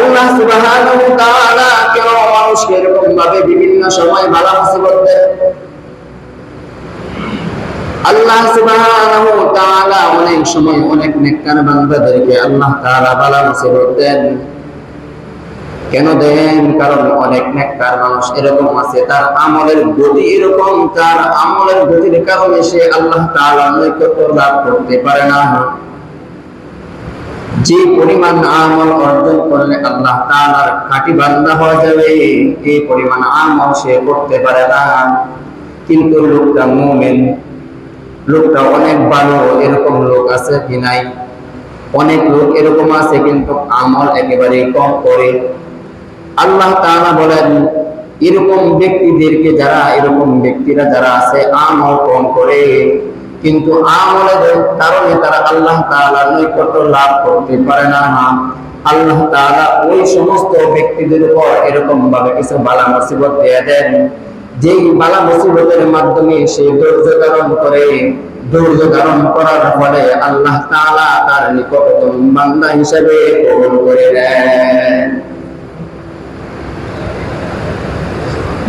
আল্লাহ সুবহানাহু তাআলা কেন মানুষকে এরকম ভাবে বিভিন্ন সময় বালা মুসিবত দেন আল্লাহ সুবহানাহু তাআলা অনেক সময় অনেক নেককার বান্দাদেরকে আল্লাহ তাআলা বালা মুসিবত কেন দেন? কারণ অনেক নেককার মানুষ এরকম আছে, তার আমলের গতি এরকম, তার আমলের গতির কারণে সে আল্লাহ তাআলা নৈকট্য লাভ করতে পারে না। যে পরিমাণ আমল অর্জন করলে আল্লাহ তাআলার খাঁটি বান্দা হয়ে যাবে এই পরিমাণ আমল সে করতে পারে না। কিন্তু লোকটা মুমিন, লোকটা অনেক ভালো, এরকম লোক আছে কি নাই? অনেক লোক এরকম আছে, কিন্তু আমল একেবারে কম করে। আল্লাহ তাআলা বলেন, এরকম ব্যক্তিদেরকে যারা, এরকম ব্যক্তিরা যারা আছে, আমল কম করে। কিন্তু আমলের কারণে তারা আল্লাহ তাআলার নৈকট্য লাভ করতে পারে না। আল্লাহ তাআলা ওই সমস্ত ব্যক্তিদের উপর এরকম ভাবে কিছু বালা মুসিবত দিয়ে দেন। যেই বালা মুসিবতের মাধ্যমে সে ধৈর্য ধারণ করে, ধৈর্য ধারণ করার ফলে আল্লাহ তাআলা তার নিকটতম বান্দা হিসেবে কবুল করে নেন।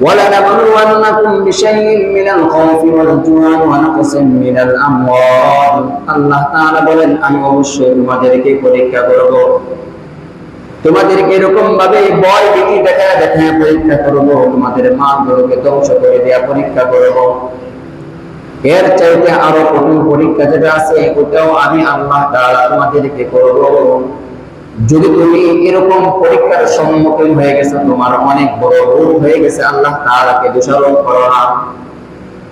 ولنبلونكم بشيء من الخوف والجوع ونقص من الأموال আল্লাহ তাআলা বলেন আমি অবশ্যই তোমাদেরকে পরীক্ষা করব তোমাদেরকে এরকম ভাবে ভয় ভীতি দেখা দেখা পরীক্ষা করব তোমাদের মালগুলোকে ধ্বংস করে দেওয়া পরীক্ষা করব এর চাইতে আরো কঠিন পরীক্ষা যেটা আছে ওটাও আমি আল্লাহ তাআলা তোমাদেরকে করব যদি তুমি এরকম পরীক্ষার সম্মুখীন হয়ে গেছো, তোমার অনেক বড় ভুল হয়ে গেছে, আল্লাহ তাআলাকে দোষারোপ করো না।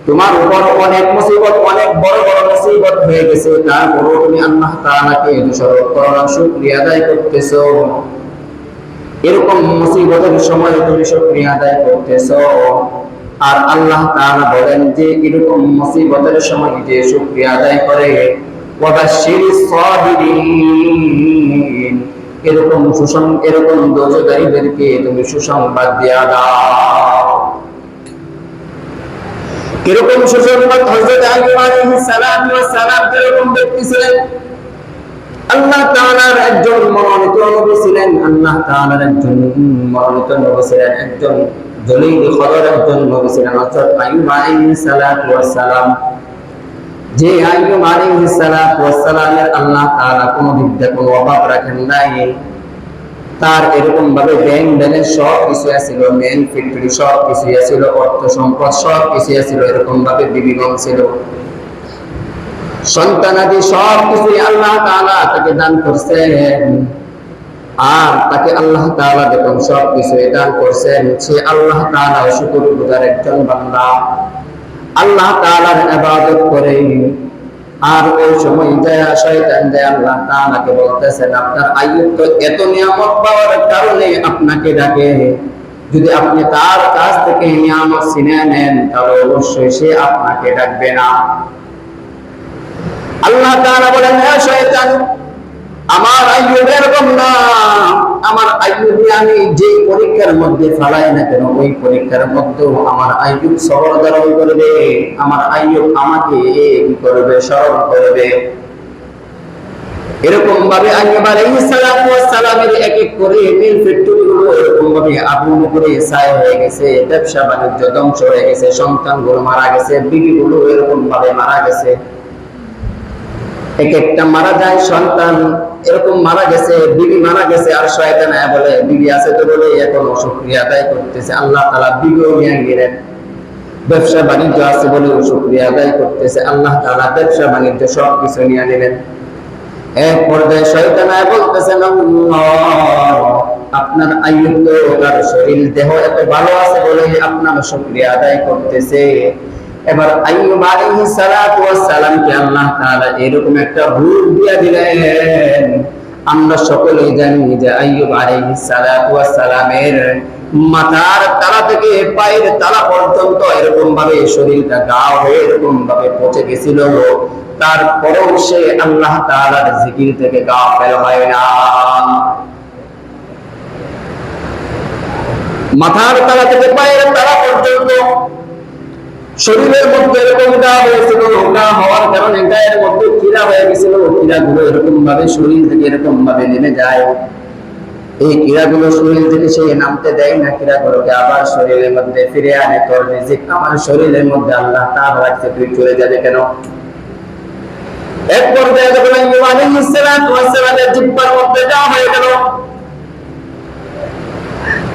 তোমার উপর অনেক মুসিবত, অনেক বড় বড় মুসিবত হয়ে গেছে তারপরও তুমি আল্লাহ তাআলাকে দোষারোপ করো না, শুকরিয়া আদায় করতেছো। এরকম মুসিবতের সময় তুমি শুকরিয়া আদায় করতেছো। আর আল্লাহ তাআলা বলেন যে, এরকম মুসিবতের সময় যে শুকরিয়া আদায় করে, ওয়াবাশশিরিস সাবিরিন। এরকম সুসং, এরকম দোজদারীদেরকে তুমি সুসংবাদ দিয়া দাও। কীরকম সুসংবাদ হযরত আইয়ুব আলাইহিস সালাম ওয়া সালাম কীরকম ব্যক্তি ছিলেন। আল্লাহ তাআলার একজন মনোনীত নবী ছিলেন। আল্লাহ তাআলার একজন মনোনীত নবী ছিলেন। একজন জলিল খবর একজন নবী ছিলেন। হযরত আইয়ুব আলাইহিস সালাম যে আইয়ুব আলাইহিস সালাতু ওয়াস সালামের আল্লাহ তাআলা কোনো দিক দিয়ে কোনো অভাব রাখেন নাই। তার এরকম ভাবে ব্যাংক ব্যালেন্স সব কিছু আছিল মেন ফ্যাক্টরি সব কিছু আছিল, অর্থ সম্পদ সব কিছু আছিল এরকম ভাবে বিবিগণ ছিল। সন্তানাদি সব কিছুই আল্লাহ তাআলা তাকে দান করছেন। আর তাকে আল্লাহ তাআলা দেখুন সব কিছু দান করছেন। সে আল্লাহ তাআলা শুকর গুজার একজন বান্দা। আল্লাহ তাআলার ইবাদত করে। আর ওই সময় যায় শয়তান যায়, আল্লাহ তাআলাকে বলতেছেন আপনার আইয়ুব তো এত নিয়ামত পাওয়ার কারণে আপনাকে ডাকে। যদি আপনি তার কাছ থেকে নিয়ামত ছিনে নেন, তাহলে অবশ্যই সে আপনাকে ডাকবে না। আল্লাহ তাআলা বলেন, হে শয়তান আমার আইয়ুব এরকম না। আমার আইয়ুবকে আমি যে পরীক্ষার মধ্যে ফেলাই না কেন, ওই পরীক্ষার মধ্যেও আমার আইয়ুব সবর ধারণ করবে। আমার আইয়ুব আমাকে করবে, স্মরণ করবে। এরকম ভাবে আইয়ুব সালাম ওয়াস সালামের এক এক করে মিল ফ্যাক্টরি গুলো এরকম ভাবে আগুন করে হয়ে গেছে ব্যবসা বাণিজ্য ধ্বংস হয়ে গেছে, সন্তানগুলো মারা গেছে বিবি গুলো এরকম ভাবে মারা গেছে। এক একটা মারা যায়, সন্তান এরকম মারা গেছে, বিবি মারা গেছে, আর শয়তান বলে, বিবি আছে তো বলে এখন শুকরিয়া আদায় করতেছে। আল্লাহ তাআলা বিবিও নিয়ে গেলেন। ব্যবসা বাণিজ্য আছে বলে শুকরিয়া আদায় করতেছে। আল্লাহ তাআলা ব্যবসা বাণিজ্য সব কিছু নিয়ে নিলেন এক পর্যায়ে শয়তান বলতেছেন আপনার আয়ুব তার শরীর, দেহ এত ভালো আছে বলে আপনার শুকরিয়া আদায় করতেছে। এবার আইয়ুব আলাইহিস সালাতু ওয়াস সালামকে আল্লাহ তাআলা এরকম একটা রূপ দিয়া দিলেন। আমরা সকলেই জানি যে আইয়ুব আলাইহিস সালাতু ওয়াস সালামের মাথার তালা থেকে পায়ের তালা পর্যন্ত এরকম ভাবে শরীরটা গা হয়ে এরকম ভাবে পচে গেছিল। তারপরেও সে আল্লাহ তাআলার জিকির থেকে গা ফেল হয় না। মাথার তালা থেকে পায়ের তালা পর্যন্ত শরীরের মধ্যে এরকম গা হয়েছিল গা হওয়ার কারণে গায়ের মধ্যে কিরা হয়ে গেছিল কিরা গুলো এরকম ভাবে শরীর থেকে এরকম ভাবে নেমে যায়। এই কিরাগুলো শরীর থেকে সে নামতে দেয় না কিরাগুলোকে আবার শরীরের মধ্যে ফিরে আনে তোর রিজিক। আমার শরীরের মধ্যে আল্লাহ তার রাখছে তুই চলে যাবে কেন? এক পর্যায়ে যখন আলাইহিস সালাতু ওয়াস মধ্যে যাওয়া হয়ে গেল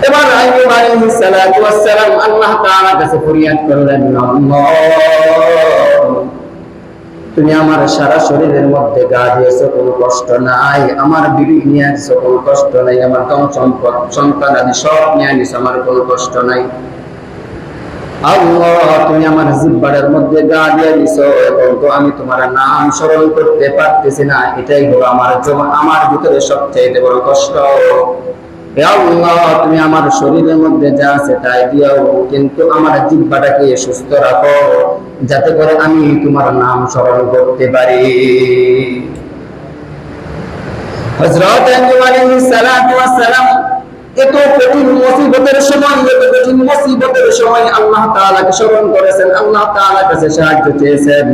এবার আলাইহিস সালাতু ওয়াস সালাম আল্লাহ তাআলার কাছে ফরিয়াদ করলেন, আল্লাহ, তুমি আমার সারা শরীরের মধ্যে গা দিয়েছ কোনো কষ্ট নাই, আমার বিবি নিয়ে আসছো কোনো কষ্ট নাই, আমার ধন সম্পদ, সন্তান আদি সব নিয়ে আনিস আমার কোনো কষ্ট নাই। আল্লাহ, তুমি আমার জিব্বারের মধ্যে গা দিয়ে দিছো এবং তো আমি তোমার নাম স্মরণ করতে পারতেছি না, এটাই হলো আমার আমার ভিতরে সবচেয়ে বড় কষ্ট। হে আল্লাহ, তুমি আমার শরীরের মধ্যে যা আছে তাই দিও কিন্তু আমার সুস্থ রাখো, যাতে করে আমি তোমার নাম স্মরণ করতে পারি। হযরত সালাতু সালাম এত কঠিন মুসিবতের সময়, এত কঠিন মুসিবতের সময় আল্লাহ তাআলাকে স্মরণ করেছেন, আল্লাহ তাআলার কাছে সাহায্য চেয়েছেন।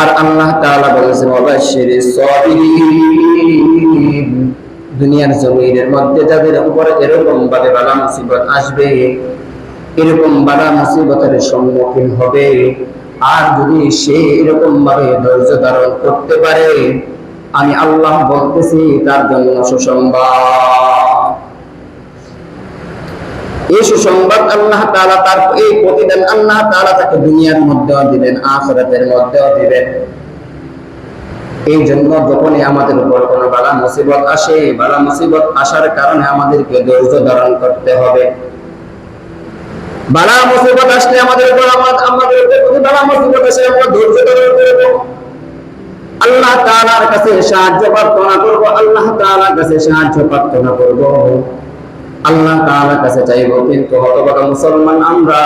আর আল্লাহ তাআলা বলেছেন ওয়াবাশশিরিস সাবিরিন দুনিয়ার জমিনের মধ্যে যাদের উপরে এরকম ভাবে বালা মুসিবত আসবে, এরকম বালা মুসিবতের সম্মুখীন হবে। আর যদি সে এরকম ভাবে ধৈর্য ধারণ করতে পারে, আমি আল্লাহ বলতেছি, তার জন্য সুসংবাদ। এই সুসংবাদ আল্লাহ তার, এই প্রতিদান আল্লাহ তাকে দুনিয়ার মধ্যেও দিবেন, আখিরাতের মধ্যেও দিবেন। এই জন্য যখনই আমাদের উপর কোনো বালা মুসিবত আসে বালা মুসিবত আসার কারণে আমাদেরকে ধৈর্য ধারণ করতে হবে। বালা মুসিবত আসলে আমাদের উপর আমাদের বালা মুসিবত আসে, আমরা ধৈর্য ধারণ করব। আল্লাহ তাআলার কাছে সাহায্য প্রার্থনা করব, আল্লাহ তাআলার কাছে সাহায্য প্রার্থনা করব। আল্লাহ তাআলার কাছে চাইব কিন্তু হতভাগা মুসলমান আমরা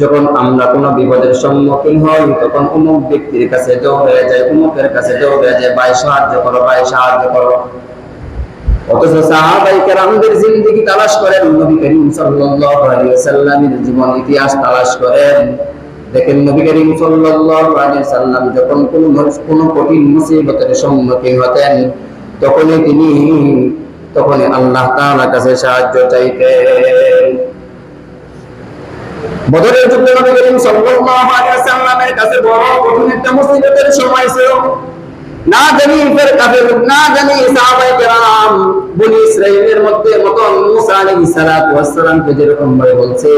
যখন আমরা কোনো বিপদের সম্মুখীন হই, তখন অমুক ব্যক্তির কাছে দৌড়ে যায়, অমুকের কাছে দৌড়ে যায়, ভাই, সাহায্য করো, ভাই, সাহায্য করো। অথচ সাহাবাই কেরামদের জিন্দেগি তালাশ করেন, নবী করিম সাল্লাল্লাহু আলাইহি জীবন ইতিহাস তালাশ করেন। দেখেন নবী করিম সাল্লাল্লাহু আলাইহি যখন কোন কোন কঠিন মুসিবতের সম্মুখীন হতেন, তখনই তিনি, তখনই আল্লাহ তাআলার কাছে সাহায্য চাইতেন। বদরের যুদ্ধে নবী করিম সাল্লাল্লাহু আলাইহি ওয়াসাল্লামের কাছে বড় কঠিন একটা মুসিবতের সময় ছিল, না জানি ফের কাফের, না জানি বনি মধ্যে মুসা সালাতু যেরকম ভাবে বলছে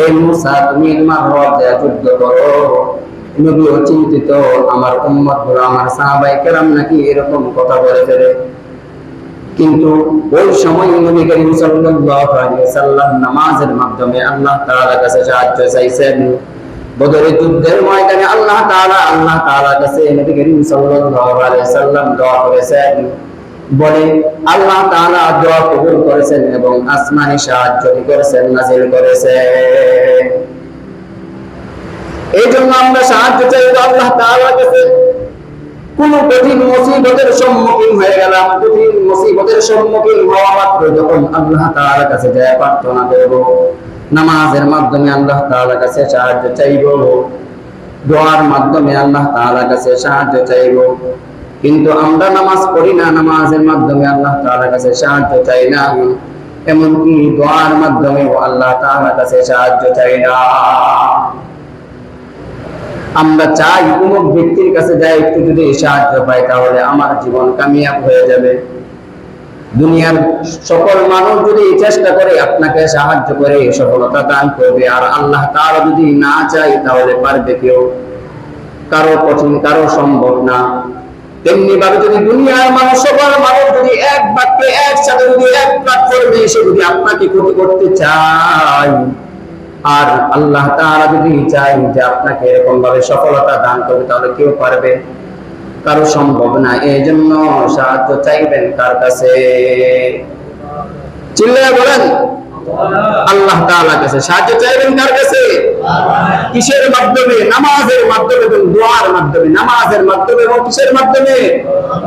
এই মুসা, তুমি যুদ্ধ করো। নবীও চিন্তিত আমার উম্মত আমার সাহাবায়ে কেরাম নাকি এরকম কথা বলে ফেলে কিন্তু ওই সময় নবী করিম সাল্লাল্লাহু আলাইহি সাল্লাম নামাজের মাধ্যমে আল্লাহ তাআলার কাছে সাহায্য চাইছেন। বদরের যুদ্ধের ময়দানে আল্লাহ তাআলা, আল্লাহ তাআলার কাছে নবী করিম সাল্লাল্লাহু আলাইহি সাল্লাম দোয়া করেছেন। বলে আল্লাহ তাআলা দোয়া কবুল করেছেন এবং আসমানি সাহায্য করেছেন, নাজিল করেছেন। এই জন্য আমরা সাহায্য চাই আল্লাহ তাআলার কাছে। কোন কঠিন মুসিবতের সম্মুখীন হয়ে গেলাম। কঠিন মুসিবতের সম্মুখীন হওয়া মাত্র যখন আল্লাহ তাআলার কাছে যায়, প্রার্থনা করব। নামাজের মাধ্যমে আল্লাহ তাআলার কাছে সাহায্য চাইব। দোয়ার মাধ্যমে আল্লাহ তাআলার কাছে সাহায্য চাইব। কিন্তু আমরা নামাজ পড়ি না, নামাজের মাধ্যমে আল্লাহ তাআলার কাছে সাহায্য চাই না। এমনকি দোয়ার মাধ্যমেও আল্লাহ তাআলার কাছে সাহায্য চাই না। আমরা চাই কোন ব্যক্তির কাছে যাই একটু যদি সাহায্য পাই, তাহলে আমার জীবন কামিয়াব হয়ে যাবে। দুনিয়ার সকল মানুষ যদি চেষ্টা করে, আপনাকে সাহায্য করে সফলতা দান করবে। আর আল্লাহ তাআলা যদি না চাই তাহলে পারবে কেউ? কারও কঠিন, কারও সম্ভব না। তেমনি ভাবে যদি দুনিয়ার মানুষ, সকল মানুষ যদি এক বাক্যে একসাথে যদি এক প্ল্যাটফর্মে এসে যদি আপনাকে ক্ষতি করতে চায় আর আল্লাহ তাআলা যদি চাই যে আপনাকে এরকম ভাবে সফলতা দান করবে, তাহলে কেউ পারবে। কারও সম্ভব না এই জন্য সাহায্য চাইবেন কার কাছে। চিল্লায় বলেন, আল্লাহ তাআলার কাছে সাহায্য চাইবেন কার কাছে? কিসের মাধ্যমে? নামাজের মাধ্যমে এবং দোয়ার মাধ্যমে, নামাজের মাধ্যমে এবং কিসের মাধ্যমে?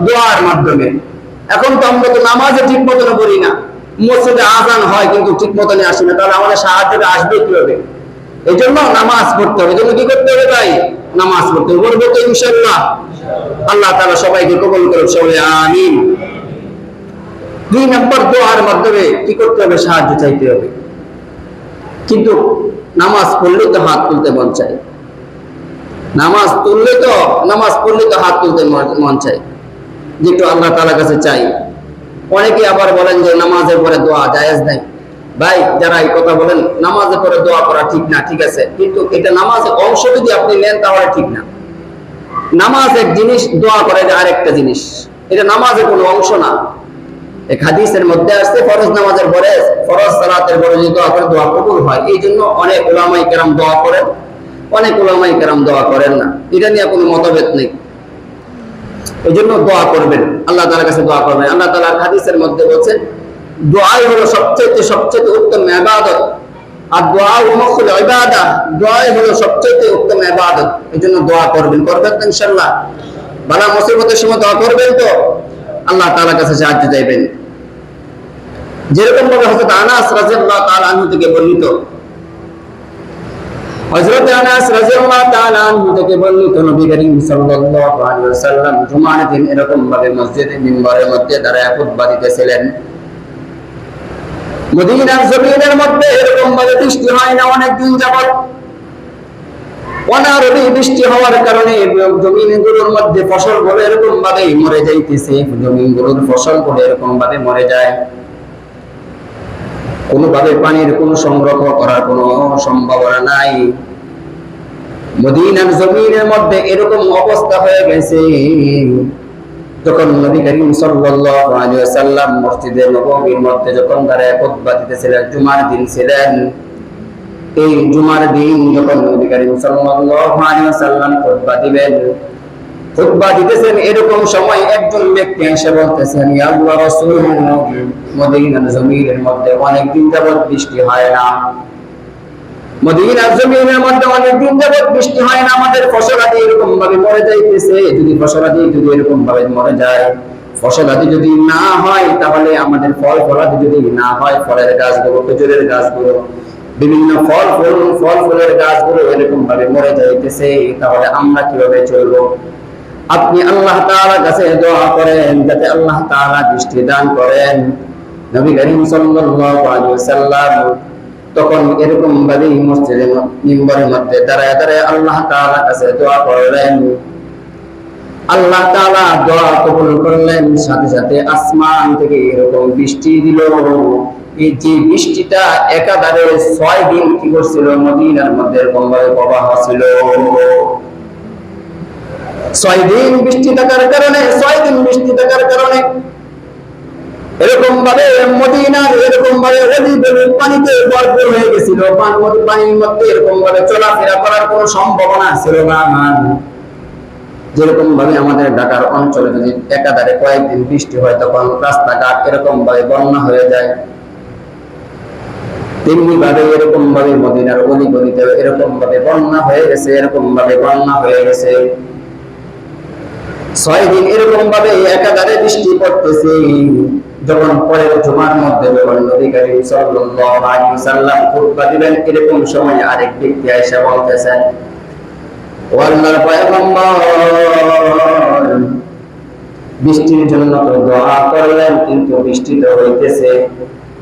দোয়ার মাধ্যমে। এখন তো আমরা তো নামাজে ঠিক মতন করি না। মসজিদে আজান হয় কিন্তু ঠিক মতন আসে না, তাহলে আমাদের সাহায্যটা আসবে কীভাবে? এই জন্য নামাজ পড়তে হবে। জন্য কি করতে হবে ভাই? নামাজ পড়তে হবে। বলব তো ইনশাল্লাহ আল্লাহ তাআলা সবাইকে কবুল করুক সবাই আমিন। দুই নম্বর দোয়ার মাধ্যমে কি করতে হবে? সাহায্য চাইতে হবে। কিন্তু নামাজ পড়লে তো হাত তুলতে মন চাই নামাজ তুললে তো, নামাজ পড়লে তো হাত তুলতে মন- মন চায়। যে একটু আল্লাহ তাআলার কাছে চাই। অনেকে আবার বলেন যে নামাজের পরে দোয়া জায়েজ নাই। ভাই, যারা এই কথা বলেন, নামাজের পরে দোয়া করা ঠিক না, ঠিক আছে। কিন্তু এটা নামাজের অংশ যদি আপনি নেন, তাহলে ঠিক না। নামাজ এক জিনিস, দোয়া করা আরেকটা জিনিস। এটা নামাজের কোনো অংশ না। হয়। অনেক ওলামাই কেরাম দোয়া করেন না। এটা নিয়ে কোনো মতভেদ নেই। এই জন্য দোয়া করবেন। আল্লাহ তাআলার কাছে দোয়া করবেন। আল্লাহ তাআলার হাদিসের মধ্যে বলছেন, দোয়াই হলো সবচেয়ে সবচেয়ে উত্তম ইবাদত। আর দোয়া মুখুল ইবাদা। দোয়াই হলো সবচেয়ে উত্তম ইবাদত। এই জন্য দোয়া করবেন। করবেন তো ইনশাআল্লাহ। বালা মুসিবতের সময় দোয়া করবেন তো। আল্লাহ তাআলার কাছে সাহায্য চাইবেন। যেরকম ভাবে হযরত আনাস রাদিয়াল্লাহু তাআলা আনহু থেকে বর্ণিত হযরত আনাস রাদিয়াল্লাহু তাআলা আনহু থেকে নবী করিম সাল্লাল্লাহু আলাইহি ওয়াসাল্লাম জুমার দিন এরকম ভাবে মসজিদে মিম্বরের মধ্যে দাঁড়ায় খুতবা দিতেছিলেন মদিনার জমিনের মধ্যে এরকম ভাবে বৃষ্টি হয় না, অনেক দিন যাবত অনারবি বৃষ্টি হওয়ার কারণে জমিনগুলোর মধ্যে ফসলগুলো এরকম ভাবে মরে যাইতেছে। জমিনগুলোর ফসলগুলো এরকম ভাবে মরে যায়। কোনোভাবে পানির কোনো সংগ্রহ করার কোনো সম্ভাবনা নাই। মদিনার জমিনের মধ্যে এরকম অবস্থা হয়ে গেছে। যখন নবী করিম ওয়াসাল্লাম মসজিদে মধ্যে যখন খুতবা দিতেছিলেন, জুমার দিন ছিলেন, এই জুমার দিন যখন নবী করিম সাল্লাল্লাহু আলাইহি ওয়াসাল্লাম দিবেন খুতবা দিতেছেন, এরকম সময় একজন ব্যক্তি এসে বলতেছেন মদিনার জমিনের মধ্যে অনেক দিন যাবত বৃষ্টি হয় না। মদিনার জমিনের মধ্যে অনেক দিন যাবত বৃষ্টি হয় না, আমাদের ফসলাদি এরকম ভাবে মরে যাইতেছে। যদি ফসলাদি যদি এরকম ভাবে মরে যায়, ফসলাদি যদি না হয়, তাহলে আমাদের ফল ফলাদি যদি না হয়, ফলের গাছগুলো, খেজুরের গাছগুলো, বিভিন্ন ফল ফুল, ফল ফুলের গাছগুলো এরকম ভাবে মরে যাইতেছে। তাহলে আমরা কীভাবে চলবো? আপনি আল্লাহ তাআলার কাছে দোয়া করেন, যাতে আল্লাহ তাআলা বৃষ্টি দান করেন। নবী করিম সাল্লাল্লাহু আলাইহি ওয়াসাল্লাম তখন এরকম ভাবে মসজিদের মিম্বরের মধ্যে দাঁড়ায় দাঁড়ায় আল্লাহ তাআলার কাছে দোয়া করলেন। আল্লাহ তাআলা দোয়া কবুল করলেন, সাথে সাথে আসমান থেকে এরকম বৃষ্টি দিল। এই যে বৃষ্টিটা একাধারে ছয় দিন কি করছিল? মদিনার মধ্যে এরকম ভাবে প্রবাহ ছিল। ছয় দিন বৃষ্টি থাকার কারণে ছয় দিন বৃষ্টি থাকার কারণে এরকম ভাবে এরকম ভাবে পানিতে ভরপুর হয়ে গেছিল। পান- পানির মধ্যে এরকম ভাবে চলাফেরা করার সম্ভাবনা ছিল না। যেরকম ভাবে আমাদের ঢাকার অঞ্চলে যদি একাধারে কয়েকদিন বৃষ্টি হয়, তখন রাস্তাঘাট এরকম ভাবে বন্যা হয়ে যায়। তেমনি ভাবে এরকম ভাবে মদিনার অলি গলিতে এরকম ভাবে বন্যা হয়ে গেছে এরকম ভাবে বন্যা হয়ে গেছে। ছয় দিন এরকম ভাবে একাধারে বৃষ্টি পড়তেছে। যখন পরের জুমার মধ্যে যখন খুতবা দিবেন, এরকম সময় আরেক ব্যক্তি বলতেছেন বৃষ্টির জন্য তো দোয়া করলেন, কিন্তু বৃষ্টি তো হইতেছে।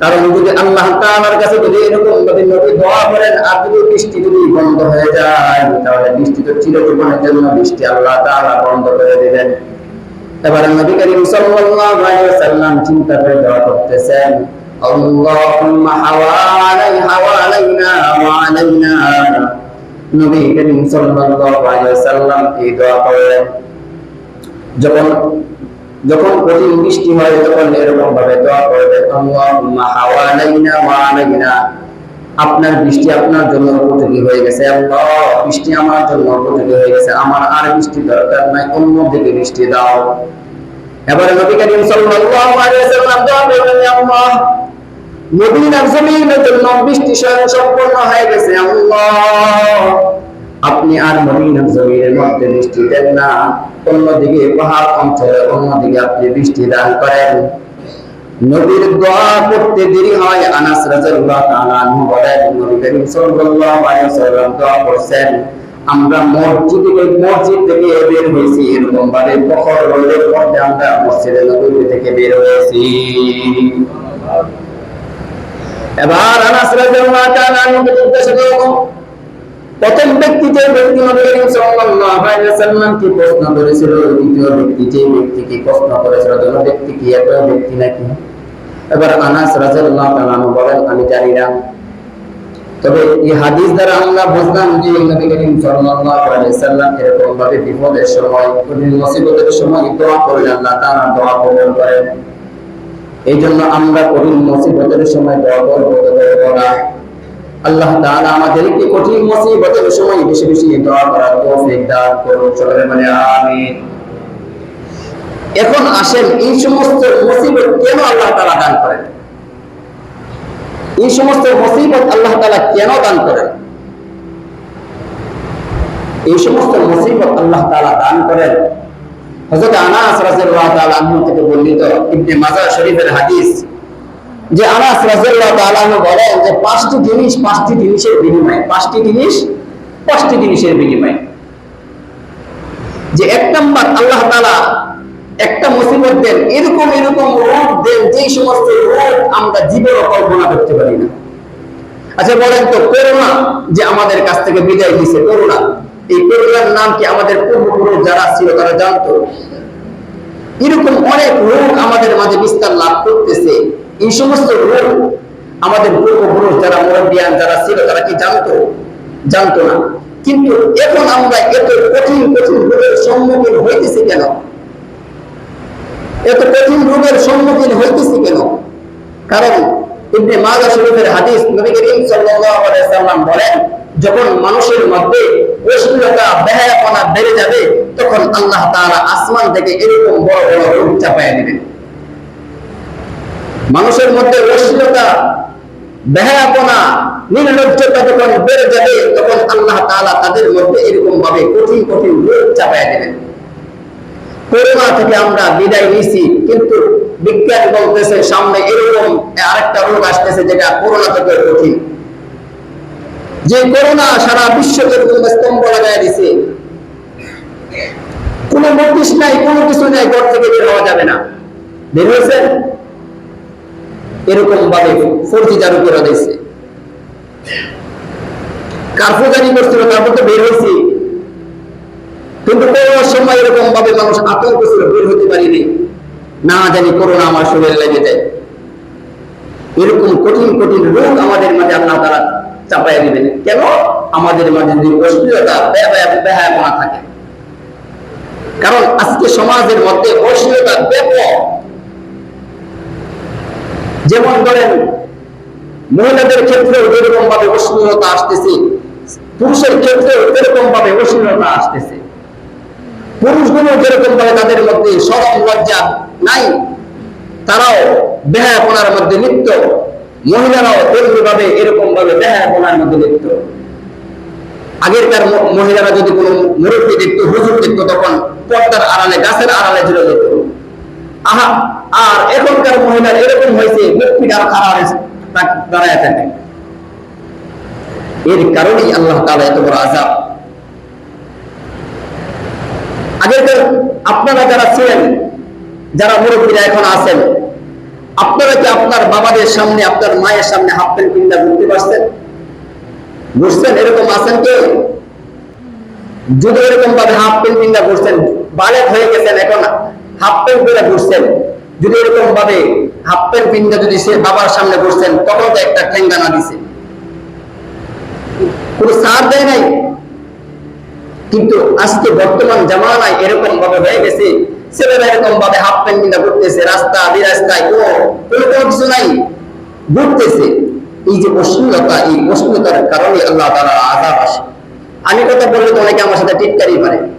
কারণ যদি আল্লাহ তাআলার কাছে যদি এরকম যদি নবী দোয়া করেন আর যদি বৃষ্টি যদি বন্ধ হয়ে যায় তাহলে বৃষ্টি তো চিরজীবনের জন্য বৃষ্টি আল্লাহ তাআলা বন্ধ করে দিবেন এবার নবী করিম সাল্লাল্লাহু আলাইহি ওয়াসাল্লাম চিন্তা করে দোয়া করতেছেন اللهم حوالي حوالينا وعلينا নবী করিম সাল্লাল্লাহু আলাইহি ওয়াসাল্লাম এই দোয়া করলেন যখন যখন কঠিন বৃষ্টি হয়, তখন এরকম ভাবে দোয়া আলাইনা। আপনার বৃষ্টি আপনার জন্য উপযোগী হয়ে গেছে। বৃষ্টি আমার জন্য উপযোগী হয়ে গেছে। আমার আর বৃষ্টি দরকার নাই অন্য দিকে বৃষ্টি দাও। এবারে নবী করিম সাল্লাল্লাহু আলাইহি ওয়াসাল্লাম দোয়া করলেন আল্লাহ মদিনার জন্য বৃষ্টি স্বয়ং সম্পূর্ণ হয়ে গেছে। আল্লাহ আপনি আর মদিনার জমিনের মধ্যে বৃষ্টি দেন না। অন্যদিকে পাহাড় অঞ্চলে অন্যদিকে আপনি বৃষ্টি দান করেন। নবীর দোয়া করতে দেরি হয়, আনাস রাদিয়াল্লাহু তাআলা আনহু বলেন, নবী করিম সাল্লাল্লাহু আলাইহি ওয়াসাল্লাম দোয়া করছেন, আমরা মসজিদ থেকে মসজিদ থেকে বের হয়েছি, এরকম ভাবে প্রখর রোদের মধ্যে আমরা মসজিদে নবী থেকে বের হয়েছি। এবার আনাস রাদিয়াল্লাহু তাআলা আনহুকে জিজ্ঞাসা প্রথম ব্যক্তি যে ব্যক্তি নবী সাল্লাল্লাহু আলাইহি ওয়াসাল্লাম কি প্রশ্ন করেছিল দ্বিতীয় ব্যক্তি যে ব্যক্তি কি প্রশ্ন করেছিল দুটো ব্যক্তি কি এক ব্যক্তি নাকি? এবার আনাস রাদিয়াল্লাহু তাআলা বলেন, আমি জানি না। তবে এই হাদিস দ্বারা আমরা বুঝলাম যে নবী করিম সাল্লাল্লাহু আলাইহি ওয়াসাল্লাম এরকম ভাবে বিপদের সময়, কঠিন মুসিবতের সময় দোয়া করলে আল্লাহ তাআলা দোয়া কবুল করেন। এই জন্য আমরা কঠিন মুসিবতের সময় দোয়া করব না। আল্লাহ তাআলা আমাদেরকে কঠিন মুসিবতের সময় বেশি বেশি দোয়া করার তৌফিক দান করুন। সকলে মানে আমিন। এখন আসেন এই সমস্ত মুসিবত কেন আল্লাহ তাআলা দান করেন? এই সমস্ত মুসিবত আল্লাহ তাআলা কেন দান করেন? এই সমস্ত মুসিবত আল্লাহ তাআলা দান করেন। হযরত আনাস রাদিয়াল্লাহু তাআলা আনহু থেকে বর্ণিত ইবনে মাজাহ শরীফের হাদিস। যে আনাস আনহু বলেন যে পাঁচটি জিনিস, পাঁচটি জিনিসের বিনিময়ে, পাঁচটি জিনিস, পাঁচটি জিনিসের বিনিময়ে। যে এক নাম্বার আল্লাহ তাআলা একটা মুসিবত দেন, এরকম এরকম রোগ দেন যে সমস্ত রোগ আমরা জীবনে কল্পনা করতে পারি না। আচ্ছা বলেন তো করোনা যে আমাদের কাছ থেকে বিদায় দিছে করোনা এই করোনার নাম কি আমাদের পূর্বপুরুষ যারা ছিল তারা জানতো? এরকম অনেক রোগ আমাদের মাঝে বিস্তার লাভ করতেছে। এই সমস্ত রোগ আমাদের পূর্বপুরুষ যারা মুরব্বিয়ান, যারা ছিল, তারা কি জানতো? জানতো না। কিন্তু এখন আমরা এত কঠিন কঠিন রোগের সম্মুখীন হইতেছি কেন? এত কঠিন রোগের সম্মুখীন হইতেছি কেন? কারণ ইবনে মাজাহ শরীফের হাদিস নবী করিম সাল্লাল্লাহু আলাইহি সাল্লাম বলেন, যখন মানুষের মধ্যে অশ্লীলতা বেহায়াপনা বেড়ে যাবে, তখন আল্লাহ তাআলা আসমান থেকে এরকম বড় বড় রোগ চাপায় দিবেন। মানুষের মধ্যে অশ্লীলতা বেহায়াপনা, নির্লজ্জতা যখন বেড়ে যাবে, তখন আল্লাহ তাআলা তাদের মধ্যে এরকম ভাবে কঠিন কঠিন রোগ চাপায় দিবেন। করোনা থেকে আমরা বিদায় নিছি কিন্তু বিজ্ঞান বলতেছে সামনে এরকম আরেকটা রোগ আসতেছে যেটা করোনা থেকে কঠিন। যে করোনা সারা বিশ্বকে স্তম্ভ লাগাই দিছে, কোন নোটিশ নাই, কোনো কিছু নাই, ঘর থেকে বের হওয়া যাবে না। বের হয়েছে? এরকম ভাবে ফোরজি চালু করে দিয়েছে। কার্ফু জারি করছিল, তারপর তো বের হয়েছে। কিন্তু করোনার সময় এরকম ভাবে মানুষ আতঙ্ক ছিল, বের হতে পারিনি। না জানি করোনা আমার শরীরে লেগে যায়। এরকম কঠিন কঠিন রোগ আমাদের মাঝে আল্লাহ তারা চাপাইয়া দিবেন। কেন? আমাদের মাঝে যদি অশ্লীলতা ব্যয়াপনা থাকে। কারণ আজকে সমাজের মধ্যে অশ্লীলতা যেমন ধরেন, মহিলাদের ক্ষেত্রেও যেরকম ভাবে অশ্লীলতা আসতেছে, পুরুষের ক্ষেত্রেও এরকম ভাবে অশ্লীলতা আসতেছে। পুরুষগুলো যেরকম ভাবে তাদের মধ্যে সরম লজ্জা নাই, তারাও বেহায়াপনার মধ্যে লিপ্ত, মহিলারাও তেমনি ভাবে এরকম ভাবে বেহায়াপনার মধ্যে লিপ্ত। আগেরকার মহিলারা যদি কোনো মুরব্বী দেখতো, হুজুর দেখতো, তখন পর্দার আড়ালে, গাছের আড়ালে ঝুলে যেত। আহা, আর এখনকার মহিলার এরকম হয়েছে খারাপ দাঁড়ায় থাকে এর কারণেই আল্লাহ তাআলা এত বড় আযাব। আগেকার আপনারা যারা ছিলেন, যারা মুরব্বীরা এখন আছেন, আপনারা কি আপনার বাবাদের সামনে, আপনার মায়ের সামনে হাফ প্যান্ট পিন্দা ঘুরতে পারছেন? বুঝছেন এরকম আছেন কেউ যদি এরকম ভাবে হাফ প্যান্ট পিন্দা ঘুরছেন বালেক হয়ে গেছেন এখন হাফ প্যান্ট পরে ঘুরছেন। যদি এরকম ভাবে হাফ প্যান্ট যদি সে বাবার সামনে ঘুরছেন, তখন তো একটা ঠেঙ্গানা দিছে। কোনো সার দেয় নাই। কিন্তু আজকে বর্তমান জামানায় এরকম ভাবে হয়ে গেছে, ছেলেরা এরকম ভাবে হাফ প্যান্ট ঘুরতেছে, রাস্তা বিরাস্তায়, কোনো কোনো কোনো কিছু নাই। ঘুরতেছে। এই যে অশ্লীলতা, এই অশ্লীলতার কারণে আল্লাহ তাআলা আযাব আসে। আমি কথা বললে তো অনেকে আমার সাথে টিটকারি পারে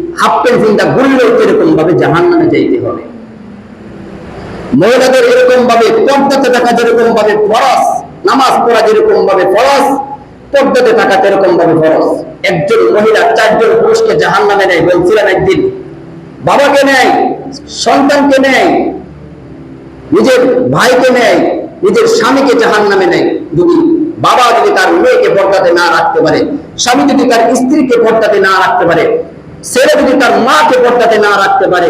প্যান্ট চিন্তা গুললেও এরকম ভাবে জাহান নামে যাইতে হবে। মহিলাদের এরকম ভাবে পর্দাতে থাকা যেরকম ভাবে ফরজ, নামাজ পড়া যেরকম ভাবে ফরজ, পর্দাতে থাকা যেরকম ভাবে ফরজ। একজন মহিলা, চারজন পুরুষকে জাহান নামে নেয় বলছিলেন একদিন, বাবাকে নেয়, সন্তানকে নেয়, নিজের ভাইকে নেয়, নিজের স্বামীকে জাহান নামে নেয়। যদি বাবা যদি তার মেয়েকে পর্দাতে না রাখতে পারে, স্বামী যদি তার স্ত্রীকে পর্দাতে না রাখতে পারে ছেলে যদি তার মাকে পর্দাতে না রাখতে পারে,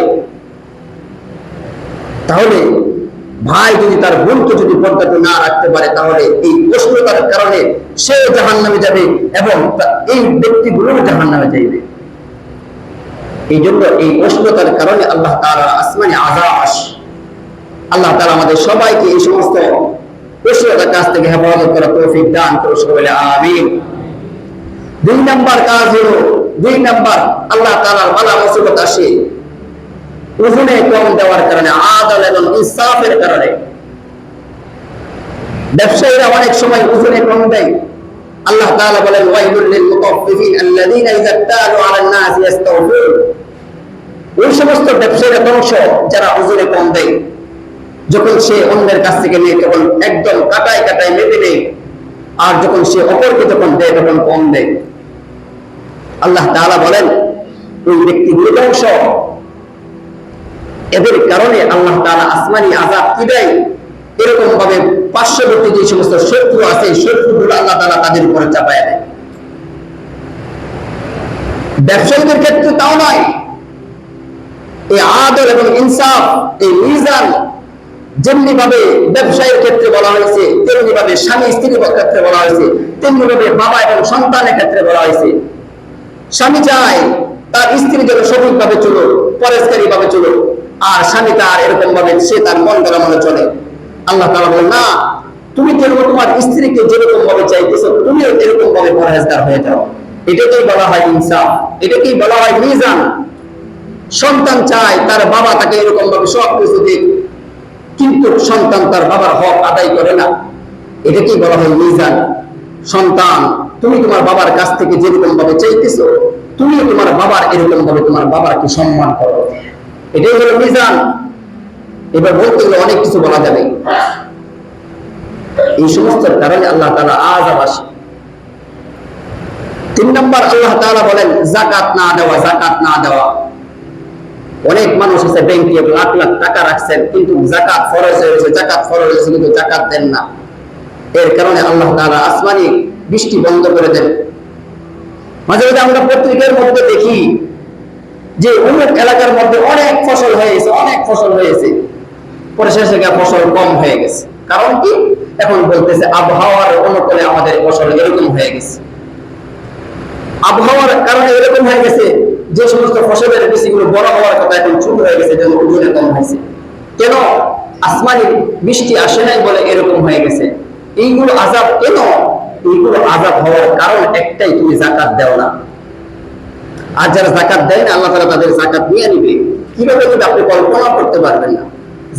তাহলে ভাই যদি তার বোনকে যদি পর্দাতে না রাখতে পারে, তাহলে এই প্রশ্নতার কারণে সেও জাহান নামে যাবে এবং এই ব্যক্তিগুলোও জাহান নামে যাইবে। এই জন্য এই প্রশ্নতার কারণে আল্লাহ তাআলা আসমানে আসে আল্লাহ তাআলা আমাদের সবাইকে এই সমস্ত প্রশ্নতার কাছ থেকে হেফাজত করা তৌফিক দান করুন সবাই বলে আমিন। দুই নাম্বার কাজ হলো দুই নাম্বার, আল্লাহ তাআলার বালা মুসিবত আসে। ওজনে কম দেওয়ার কারণে, আদল এবং ইনসাফের কারণে। ব্যবসায়ীরা অনেক সময় ওজনে কম দেয়। আল্লাহ তাআলা বলেন, ওয়াইলুল লিল মুতাফফিফিন আল্লাযীনা ইযা ইক্তালু আলান নাস ইস্তাওফুন ওই সমস্ত ব্যবসায়ীরা ধ্বংস, যারা ওজনে কম দেয়। যখন সে অন্যের কাছ থেকে নেয়, তখন একদম কাটায় কাটায় মেপে নেয়। আর যখন সে অপরকে যখন দেয়, তখন কম দেয়। আল্লাহ তাআলা বলেন, ওই ব্যক্তিগুলো ধ্বংস এদের কারণে আল্লাহ তাআলা আসমানি আযাব কি দেয়? এরকম ভাবে পার্শ্ববর্তী যে সমস্ত শত্রু আছে শত্রুগুলো আল্লাহ তাআলা তাদের উপরে চাপায় দেয়। ব্যবসায়ীদের ক্ষেত্রে তাও নয়। এই আদল এবং ইনসাফ, এই মিজান যেমনি ভাবে ব্যবসায়ের ক্ষেত্রে বলা হয়েছে তেমনি ভাবে স্বামী স্ত্রীর ক্ষেত্রে বলা হয়েছে তেমনি ভাবে বাবা এবং সন্তানের ক্ষেত্রে বলা হয়েছে। স্বামী চায় তার স্ত্রী যেন সঠিক ভাবে চলুক পরেশকারী ভাবে চলুক, আর স্বামী তার এরকম ভাবে সে তার মন গড়া মনে চলে। আল্লাহ তাআলা বলেন, না, তুমি যেরকম তোমার স্ত্রীকে যেরকম ভাবে চাইতেছো, তুমিও এরকম ভাবে পরেশগার হয়ে যাও। এটাকেই বলা হয় ইনসাফ, এটাকেই বলা হয় মিজান। সন্তান চায় তার বাবা তাকে এরকম ভাবে সব কিছু দিক, কিন্তু সন্তান তার বাবার হক আদায় করে না। এটাকেই বলা হয় মিজান। সন্তান, তুমি তোমার বাবার কাছ থেকে যেরকম ভাবে চাইতেছো তুমি তোমার বাবার এরকম ভাবে তোমার বাবাকে সম্মান করো। এটাই হলো মিজান। এবার বলতে গেলে অনেক কিছু বলা যাবে। এই সমস্ত কারণে আল্লাহ তাআলা আযাব আসে। তিন নম্বর আল্লাহ তাআলা বলেন, জাকাত না দেওয়া, জাকাত না দেওয়া। অনেক মানুষ আছে ব্যাংকে লাখ লাখ টাকা রাখছেন, কিন্তু জাকাত ফরজ হয়েছে জাকাত ফরজ হয়েছে কিন্তু জাকাত দেন না। এর কারণে আল্লাহ তালা আসমানি বৃষ্টি বন্ধ করে দেন। মাঝে মাঝে আমরা পত্রিকার মধ্যে দেখি যে অমুক এলাকার মধ্যে অনেক ফসল হয়েছে, অনেক ফসল হয়েছে। পরে শেষে ফসল কম হয়ে গেছে। কারণ কি? এখন বলতেছে, আবহাওয়ার অনুকূলে আমাদের ফসল এরকম হয়ে গেছে। আবহাওয়ার কারণে এরকম হয়ে গেছে যে সমস্ত ফসলের বেশিগুলো বড় হওয়ার কথা এখন ছোট হয়ে গেছে যেন ওজনে কম হয়েছে। কেন? আসমানি বৃষ্টি আসে নাই বলে এরকম হয়ে গেছে। এইগুলো আজাব কেন? এইগুলো আজাব হওয়ার কারণ একটাই, তুমি জাকাত দেও না। আর যারা জাকাত দেয় না, আল্লাহ তালা তাদের জাকাত নিয়ে নিবে। কীভাবে নিবে আপনি কল্পনা করতে পারবেন না।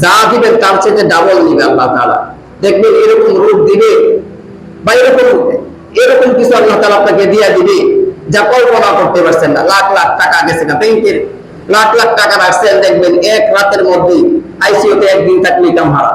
যা দিবেন তার চেয়ে ডাবল নিবে আল্লাহ তাআলা। দেখবেন এরকম রূপ দিবে বা এরকম এরকম কিছু আল্লাহ তাআলা আপনাকে দিয়ে দিবে, যা কল্পনা করতে পারছেন না। লাখ লাখ টাকা গেছে না ব্যাংকের। লাখ লাখ টাকা রাখছেন, দেখবেন এক রাতের মধ্যেই আইসিইউতে একদিন থাকলে কাম হারা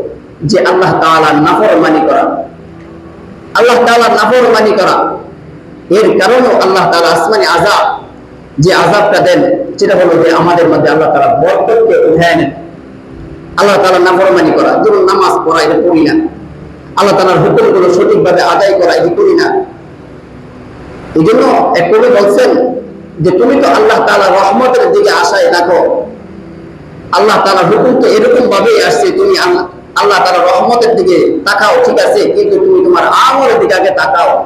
যে আল্লাহ তাআলা নাফরমানি করা। আল্লাহ তাআলা নাফরমানি করা। এর কারণেও আল্লাহ তাআলা আসমানি আজাব যে আজাবটা দেন, সেটা হলো যে আমাদের মধ্যে আল্লাহ তাআলা বরকতকে উঠায় নেন। আল্লাহ তাআলা নাফরমানি করা। যেমন নামাজ পড়া, এটা করি না। আল্লাহ তাআলার হুকুমগুলো সঠিকভাবে আদায় করা, এটা করি না। এই জন্য এক কবি বলছেন যে, তুমি তো আল্লাহ তাআলা রহমতের দিকে আশায় রাখো আল্লাহ তাআলা হুকুম তো এরকম ভাবেই আসছে, তুমি আল্লাহ আল্লাহ তার রহমতের দিকে তাকাও, ঠিক আছে? কিন্তু তুমি তোমার আমলের দিকে আগে তাকাও।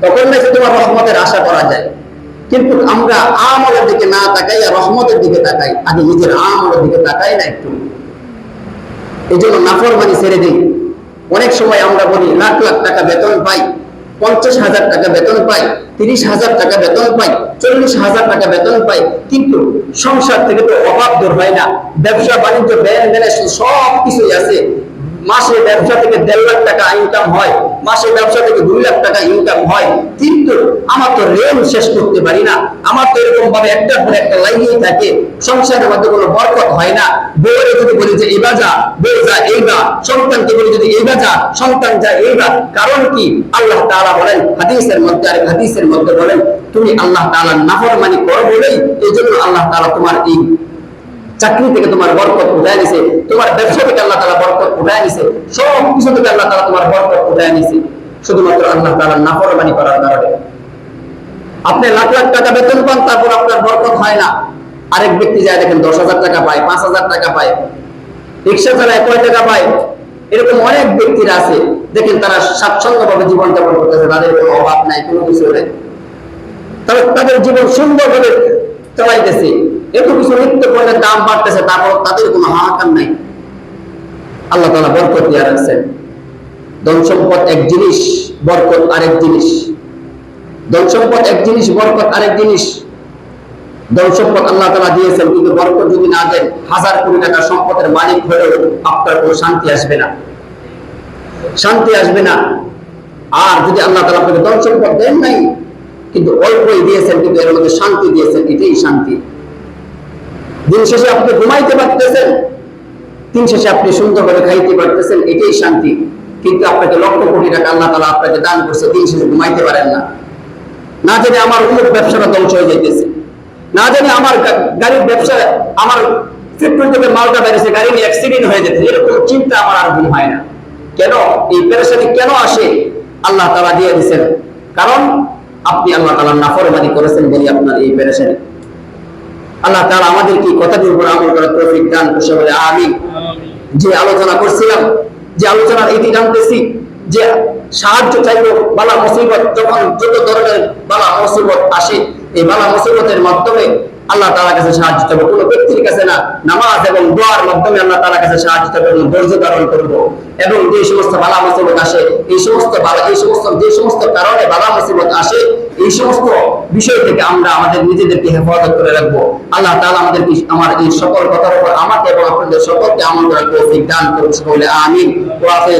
তখন নাকি তোমার রহমতের আশা করা যায়। কিন্তু আমরা আমলের দিকে না তাকাই আর রহমতের দিকে তাকাই, আগে নিজের আমলের দিকে তাকাই না একটু। এই জন্য নাফরমানি ছেড়ে দিই। অনেক সময় আমরা বলি, লাখ লাখ টাকা বেতন পাই। পঞ্চাশ হাজার টাকা বেতন পাই তিরিশ হাজার টাকা বেতন পাই চল্লিশ হাজার টাকা বেতন পাই কিন্তু সংসার থেকে তো অভাব দূর হয় না। ব্যবসা, বাণিজ্য ম্যানেজ সব কিছুই আছে। মাসে ব্যবসা থেকে দেড় লাখ টাকা ইনকাম হয়, মাসে ব্যবসা থেকে দুই লাখ টাকা ইনকাম হয়। কিন্তু আমার তো ঋণ শেষ করতে পারি না। আমার তো এরকম ভাবে একটার পর একটা লাইনেই থাকে। সংসারের মধ্যে কোনো বরকত হয় না। বউরে যদি বলি যে এইবা যা বউ যা এইবা সন্তানকে বলি যদি এইবা যা সন্তান যা এইবা কারণ কি? আল্লাহ তাআলা বলেন, হাদিসের মধ্যে, আরেক হাদিসের মধ্যে বলেন, তুমি আল্লাহ তাআলার নাফরমানি করো বলেই এই জন্য আল্লাহ তাআলা তোমার এই চাকরি থেকে তোমার বরকত উঠায় নিছে, তোমার ব্যবসা থেকে আল্লাহ তাআলা বরকত উঠায় নিছে সব কিছু থেকে আল্লাহ তাআলা তোমার বরকত উঠায় নিছে। শুধুমাত্র আল্লাহ তাআলার নাফরমানি করার কারণে। আপনি লাখ লাখ টাকা বেতন পান, তারপর আপনার বরকত হয় না। আরেক ব্যক্তি যায় দেখেন, দশ হাজার টাকা পায়, পাঁচ হাজার টাকা পায়। রিক্সা চালায় কয় টাকা পায়? এরকম অনেক ব্যক্তিরা আছে। দেখেন, তারা স্বাচ্ছন্দ্য ভাবে জীবন যাপন করতেছে, তাদের অভাব নাই, কোনো কিছু নেই। তারা তাদের জীবন সুন্দরভাবে চালাইতেছে। এত কিছু নিত্য দাম বাড়তেছে, তারপর তাদের কোনো হাহাকার নাই। আল্লাহ তালা বরকত দিয়ে রাখছেন। ধন সম্পদ এক জিনিস, বরকত আরেক জিনিস। ধন সম্পদ এক জিনিস, বরকত আরেক জিনিস। ধন সম্পদ আল্লাহ তালা দিয়েছেন, কিন্তু বরকত যদি না দেন, হাজার কোটি টাকা সম্পদের মালিক হলেও আপনার কোনো শান্তি আসবে না। শান্তি আসবে না। আর যদি আল্লাহ তালা আপনাকে ধন সম্পদ দেন নাই, কিন্তু অল্পই দিয়েছেন, কিন্তু এর মধ্যে শান্তি দিয়েছেন, এটাই শান্তি। দিন শেষে আপনি ঘুমাইতে পারতেছেন, দিন শেষে আপনি সুন্দরভাবে খাইতে পারতেছেন, এটাই শান্তি। কিন্তু আপনাকে লক্ষ কোটি টাকা আল্লাহ তালা আপনাকে দান করছে, দিন শেষে ঘুমাইতে পারেন না। না জানি আমার অমুক ব্যবসাটা ধ্বংস হয়ে যাইতেছে। না জানি আমার গাড়ির ব্যবসা, আমার ফ্যাক্টরি থেকে মালটা বেড়েছে গাড়ি নিয়ে অ্যাক্সিডেন্ট হয়ে যেতে এরকম চিন্তা আমার আর ঘুম হয় না। কেন? এই পেরেশানি কেন আসে? আল্লাহ তালা দিয়ে দিচ্ছেন কারণ আপনি আল্লাহ তালা নাফরবাদি করেছেন বলে আপনার এই পেরেশানি। আল্লাহ তার আমাদেরকে কি কথাটির উপর আমল করার তৌফিক দান করছে বলে আমি যে আলোচনা করছিলাম, যে আলোচনার ইতি জানতেছি যে সাহায্য চাইলো, বালা মুসিবত, যখন যত ধরনের বালা মুসিবত আসে, এই বালা মুসিবতের মাধ্যমে আল্লাহ তাআলার কাছে সাহায্য চাইব কোনো ব্যক্তির কাছে না, নামাজ এবং দোয়ার মাধ্যমে আল্লাহ তাআলার কাছে সাহায্য চাইব এবং ধৈর্য ধারণ করব। এবং যে সমস্ত বালা মুসিবত আসে, এই সমস্ত বালা এই সমস্ত যে সমস্ত কারণে বালা মুসিবত আসে, এই সমস্ত বিষয় থেকে আমরা আমাদের নিজেদেরকে হেফাজত করে রাখব। আল্লাহ তাআলা আমাদেরকে আমার এই সকল কথার উপর আমাকে এবং আপনাদের সকলকে আমল করার তৌফিক দান করুন বলে আমিন। ওয়া আখির